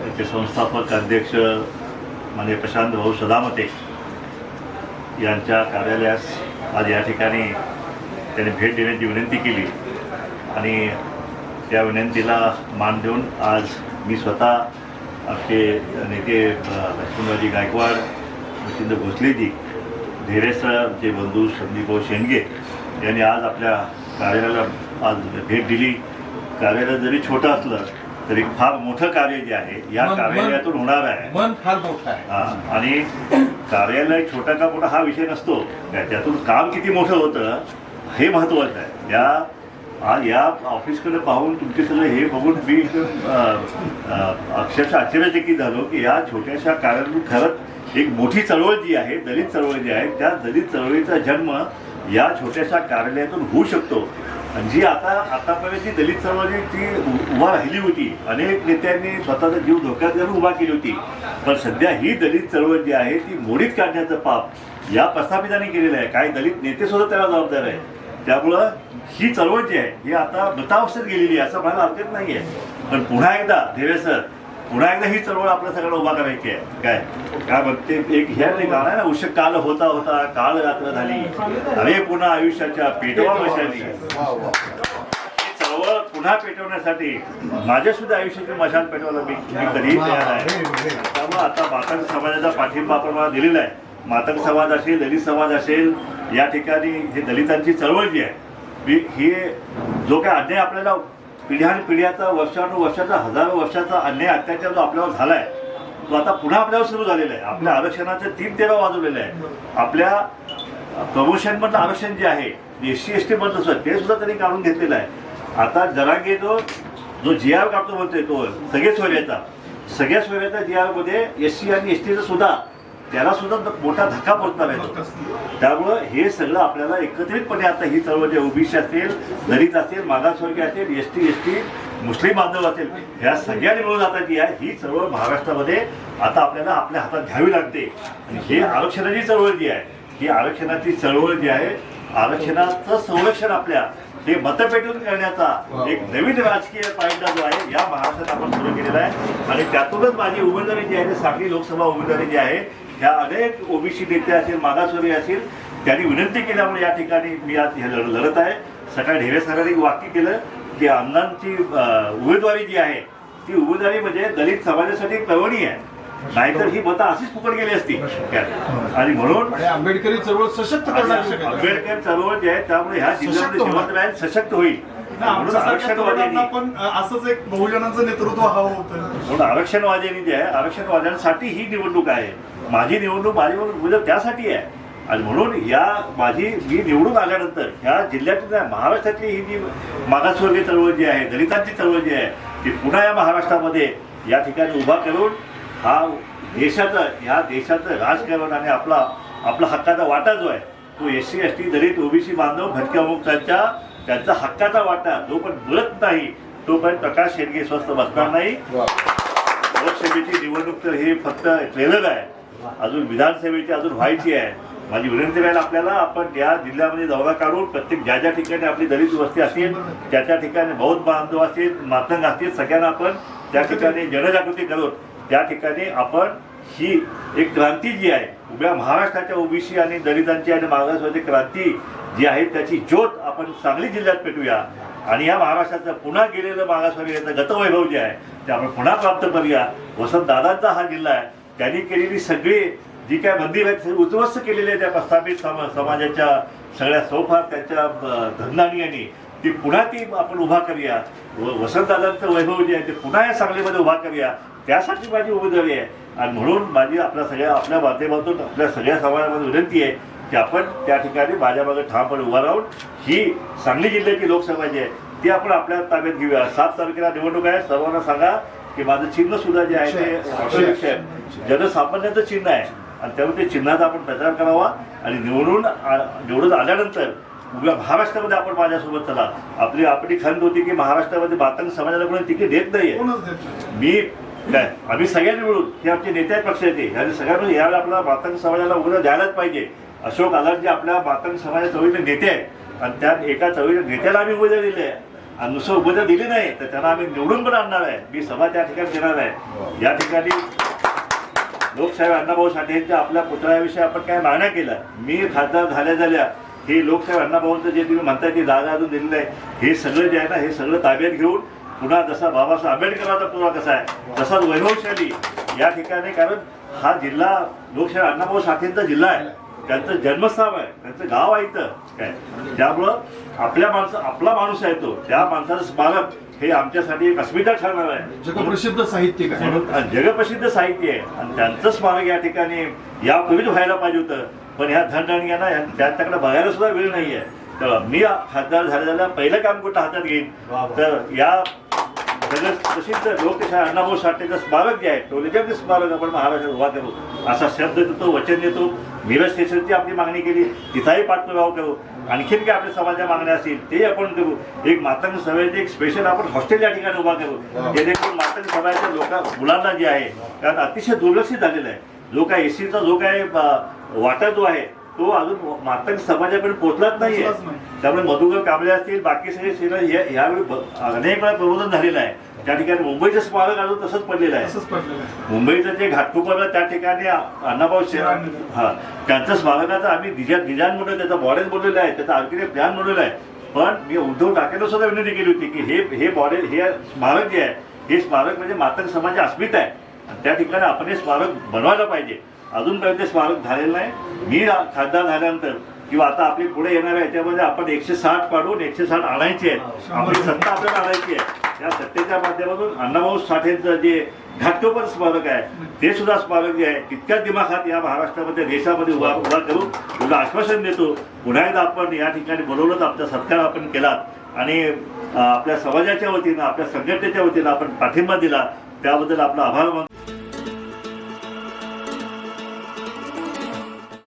त्याचे संस्थापक अध्यक्ष म्हणजे प्रशांत भाऊ सदामते यांच्या कार्यालयास आज या ठिकाणी त्यांनी भेट देण्याची विनंती केली. आणि त्या विनंतीला मान देऊन आज मी स्वतः आपले नेते अ, लक्ष्मणरावजी गायकवाड मच्छिंद्र भोसलेजी धीरेसरचे बंधू संदीपभाऊ शेंडगे यांनी आज आपल्या कार्यालयाला आज भेट दिली. कार्यालय जरी छोटं असलं तरी फार मोठं कार्य जे आहे या मन- कार्यालयातून होणार आहे. मन फार मोठं आहे. हा, आणि कार्यालय छोटा का मोठा हा विषय नसतो. त्या- त्यातून काम किती मोठं होतं हे महत्त्वाचं आहे. या आज या ऑफिसकडे पाहून तुमचे सगळे हे बघून मी एकदम, अ, अ, अक्षरशः आश्चर्यचकित झालो की या छोट्याशा कार्यालयातून खरंच एक मोठी चळवळ जी आहे दलित चळवळ जी आहे त्या दलित चळवळीचा जन्म या छोट्याशा कार्यालयातून होऊ शकतो. जी आता आतापर्यंत जी दलित समाजाची ती उभा राहिली होती अनेक नेत्यांनी स्वतःचा जीव धोक्यात घालून उभा केली होती. पण सध्या ही दलित चळवळ जी आहे ती मोडीत काढण्याचं पाप या प्रस्थापितांनी केलेलं आहे. काही दलित नेते सुद्धा त्याला जबाबदार आहे त्यामुळं ही चळवळ जी आहे ही आता मृतावस्थेत गेलेली आहे असं म्हणायला हरकत नाही आहे पण पुन्हा एकदा धीरे सर पुन्हा एकदा ही चळवळ आपल्या सगळ्यांना उभा करायची आहे. काय? काय बघते एक ह्या नाही गाणं ना उशीर काल होता होता काल रात्र झाली. अरे पुन्हा आयुष्याच्या पेटवा मशाली. चळवळ पुन्हा पेटवण्यासाठी माझ्या सुद्धा आयुष्याची मशाल पेटवायला मी मी कधीही तयार आहे. त्यामुळे आता मातंग समाजाचा पाठिंबा आपण मला दिलेला आहे. मातंग समाज असेल दलित समाज असेल या ठिकाणी हे दलितांची चळवळ जी आहे ही- जो काय अन्याय आपल्याला पिढ्यानपिढ्याचा वर्षानुवर्षाचा हजारो वर्षाचा अन्याय अत्याचार जो आपल्यावर झाला आहे तो आता पुन्हा आपल्यावर सुरू झालेला आहे. आपल्या आरक्षणाचे तीन तेरा वाजवलेले आहे आपल्या प्रमोशनमधलं आरक्षण जे आहे एस सी एस टी मधलं सुद्धा ते सुद्धा त्यांनी काढून घेतलेलं आहे. आता जरांगे जो जो जी आर काढतो म्हणतोय तो सगळे सोयऱ्याचा सगळ्या सोयऱ्याचा जी आरमध्ये एस सी आणि एस टीचं सुद्धा त्याला सुद्धा मोठा धक्का पोचणार आहे. त्यामुळं हे सगळं आपल्याला एकत्रितपणे आता ही चळवळ जे ओबीसी असेल दलित असेल मागासवर्गीय असेल S T S T Muslim बांधव असेल ह्या सगळ्यांनी मिळून आता जी आहे ही चळवळ महाराष्ट्रामध्ये आता आपल्याला आपल्या हातात घ्यावी लागते. आणि हे आरक्षणाची चळवळ जी आहे ही आरक्षणाची चळवळ जी आहे आरक्षणाचं संरक्षण आपल्या हे मतपेटून करण्याचा एक नवीन राजकीय पायंडा जो आहे या महाराष्ट्रात आपण सुरू केलेला आहे. आणि त्यातूनच माझी उमेदवारी जी आहे सांगली लोकसभा उमेदवारी जी आहे ह्या अनेक ओबीसी नेते असेल मागासवर्गीय असेल त्यांनी विनंती केल्यामुळे या ठिकाणी मी आज हे लढ- लढत आहे. सकाळी ढेरे सरांनी वाक्य केलं की अं, उमेदवारी जी आहे ती उमेदवारी म्हणजे दलित समाजासाठी कळवणी आहे. नाहीतर ही मतं अशीच फुकट गेली असती. आणि म्हणून आंबेडकरी चळवळ सशक्त आंबेडकर चळवळ जे आहे त्यामुळे ह्या जिल्ह्यामध्ये सशक्त होईल. म्हणून आमच्यासारख्या तरुणांना आरक्षणवाद्यांनी पण अ, असंच एक बहुजनांचं नेतृत्व हवं होतं. म्हणून आरक्षणवाद्यांनी जे आहे आरक्षणवाद्यांसाठी ही निवडणूक आहे. माझी निवडणूक माझी निवडणूक त्यासाठी आहे. आणि म्हणून या माझी मी निवडून आल्यानंतर ह्या जिल्ह्यातली महाराष्ट्रातली ही जी मागासवर्गीय चळवळ जी आहे दलितांची चळवळ जी आहे ती पुन्हा या महाराष्ट्रामध्ये या ठिकाणी उभा करून हा देशाचं ह्या देशाचं राजकारण आणि आपला आपला हक्काचा वाटा जो आहे तो एस सी एस टी दलित ओबीसी बांधव भटक्या मुक्तांच्या त्यांचा हक्काचा वाटा जो पण मिळत नाही तोपर्यंत प्रकाश शेडगे स्वस्त बसणार नाही. लोकसभेची निवडणूक तर हे फक्त ट्रेलर आहे. अजून विधानसभेची अजून व्हायची आहे. माझी विनंती राहील आपल्याला आपण या जिल्ह्यामध्ये दौरा काढून प्रत्येक ज्या ज्या ठिकाणी आपली दलित वस्ती असेल त्या त्या ठिकाणी बौद्ध बांधव असतील मातंग असतील सगळ्यांना आपण त्या ठिकाणी जनजागृती करून त्या ठिकाणी आपण ही एक क्रांती जी आहे उभ्या महाराष्ट्राच्या ओबीसी आणि दलितांची आणि मागासवर्गीय क्रांती जी आहे त्याची ज्योत आपण सांगली जिल्ह्यात पेटूया. आणि या महाराष्ट्राचं पुन्हा गेलेलं मागासवर्गीयाचं गतवैभव जे आहे ते आपण पुन्हा प्राप्त करूया. वसंत दादांचा हा जिल्हा आहे. त्यांनी केलेली सगळी जी काय मंदिर आहेत उद्ध्वस्त केलेली आहे त्या प्रस्थापित सम समाजाच्या सगळ्या सोफा त्यांच्या अ, आणि ती पुन्हा ती आपण उभा करूया. व वसंतदादांचं वैभव जे आहे ते पुन्हा या सांगलीमध्ये उभा करूया. त्यासाठी माझी उमेदवारी आहे. आणि म्हणून माझी आपल्या सगळ्या आपल्या माध्यमातून आपल्या सगळ्या समाजामध्ये विनंती आहे की आपण त्या ठिकाणी माझ्या मागे ठामपणे उभा राहून ही सांगली जिल्ह्याची लोकसभा जी आहे ती आपण आपल्या ताब्यात घेऊया. सात तारखेला निवडणूक आहे. सर्वांना सांगा की माझं चिन्ह सुद्धा जे आहे ते जनसामान्यांचं चिन्ह आहे. आणि त्यामुळे ते चिन्हाचा आपण प्रचार करावा. आणि निवडून निवडून आल्यानंतर उभ्या महाराष्ट्रामध्ये आपण माझ्यासोबत चला. आपली आपली खंत होती की महाराष्ट्रामध्ये मातंग समाजाला कोणी तिकीट देत नाहीये. मी काय आम्ही सगळ्यांनी मिळून हे आमचे नेते आहेत पक्षाचे आणि सगळ्यांनी यावेळी आपल्या मातंग समाजाला उघडं द्यायलाच पाहिजे. अशोक आलार जे आपल्या मातंग समाजाच्या चळवळीचे नेते आहेत. आणि त्या एका चळवळीच्या नेत्याला आम्ही उमेदवारी दिली आहे. नुसतं उभं दिली नाही तर त्यांना आम्ही निवडून पण आणणार आहे. मी सभा त्या ठिकाणी देणार आहे. या ठिकाणी लोकसाहेब अण्णाभाऊ साठे यांच्या आपल्या पुतळ्याविषयी आपण काय मागण्या केल्या? मी खासदार झाल्या झाल्या हे लोकसाहेब अण्णाभाऊंचं जे तुम्ही म्हणताय की जागा अजून दिलेलं आहे हे सगळं जे आहे ना हे सगळं ताब्यात घेऊन पुन्हा जसा बाबासाहेब आंबेडकरांचा पुन्हा कसा आहे तसाच वैभवशाली या ठिकाणी कारण हा जिल्हा लोकशाही अण्णाभाऊ साठेंचा जिल्हा आहे. त्यांचं जन्मस्थान आहे. त्यांचं गाव आहे इथं. काय? त्यामुळं आपल्या माणसं आपला माणूस आहे तो. त्या माणसाचं स्मारक हे आमच्यासाठी एक अस्मिता ठरणार आहे. जगप्रसिद्ध साहित्यिक आहे म्हणून जगप्रसिद्ध साहित्य आहे. आणि त्यांचं स्मारक या ठिकाणी यापूर्वीच व्हायला पाहिजे होतं. पण ह्या धनधणग्यांना ह्या- त्यांच्याकडे बघायला सुद्धा वेळ नाही आहे तर मी खासदार झालेल्या पहिलं काम कुठं हातात घेईन? तर या जगप्रसिद्ध लोकशाही अण्णाभाऊ साठेचं स्मारक जे आहे टोलेच्या स्मारक आपण महाराष्ट्रात उभा करू असा शब्द देतो वचन देतो. मिरज स्टेशनची आपली मागणी केली तिथाही पाठपुरावा करू. आणखीन काय आपल्या समाजाच्या मागण्या असतील ते आपण करू. एक मातंग सभेचे एक स्पेशल आपण हॉस्टेल या ठिकाणी उभा करू. जेणेकरून मातंग सभेच्या लोक मुलांना जे आहे त्यात अतिशय दुर्लक्षित झालेलं आहे. जो काय एसीचा जो काय वाटा जो आहे तो अजून मातंग समाजाकडे पोहोचलाच नाहीये. त्यामुळे मधुकर कांबळे असतील बाकी सगळे हे यावेळी अनेक वेळा प्रबोधन झालेलं आहे. त्या ठिकाणी मुंबईचं स्मारक अजून तसंच पडलेलं आहे. मुंबईचं जे घाटकोपरला त्या ठिकाणी अण्णाभाऊ शेराव हा त्यांचं स्मारकाचं आम्ही डिझाईन डिझाईन म्हणून त्याचं मॉडेल बनवलेलं आहे त्याचं आर्किटेक्ट प्लॅन बनवलेलं आहे. पण मी उद्धव ठाकरेला सुद्धा विनंती केली होती की हे हे मॉडेल हे स्मारक जे आहे हे स्मारक म्हणजे मातंग समाजाची अस्मिता आहे. आणि त्या ठिकाणी आपण हे स्मारक बनवायला पाहिजे. अजूनपर्यंत ते स्मारक झालेलं नाही. मी खासदार झाल्यानंतर किंवा आता आपली पुढे येणाऱ्या याच्यामध्ये आपण एकशे साठ काढून एकशे साठ आणायची आहे. आपली सत्ता आपल्याला आणायची आहे. त्या सत्तेच्या माध्यमातून अण्णाभाऊ साठेंचं जे घाटकोपर स्मारक आहे ते सुद्धा स्मारक जे आहे तितक्याच दिमाखात या महाराष्ट्रामध्ये देशामध्ये उभा उभा करू तुला आश्वासन देतो. पुन्हा एकदा आपण या ठिकाणी बोलवलं आमचा सत्कार आपण केलात. आणि आपल्या समाजाच्या वतीनं आपल्या संघटनेच्या वतीनं आपण पाठिंबा दिला. त्याबद्दल आपला आभार मानतो.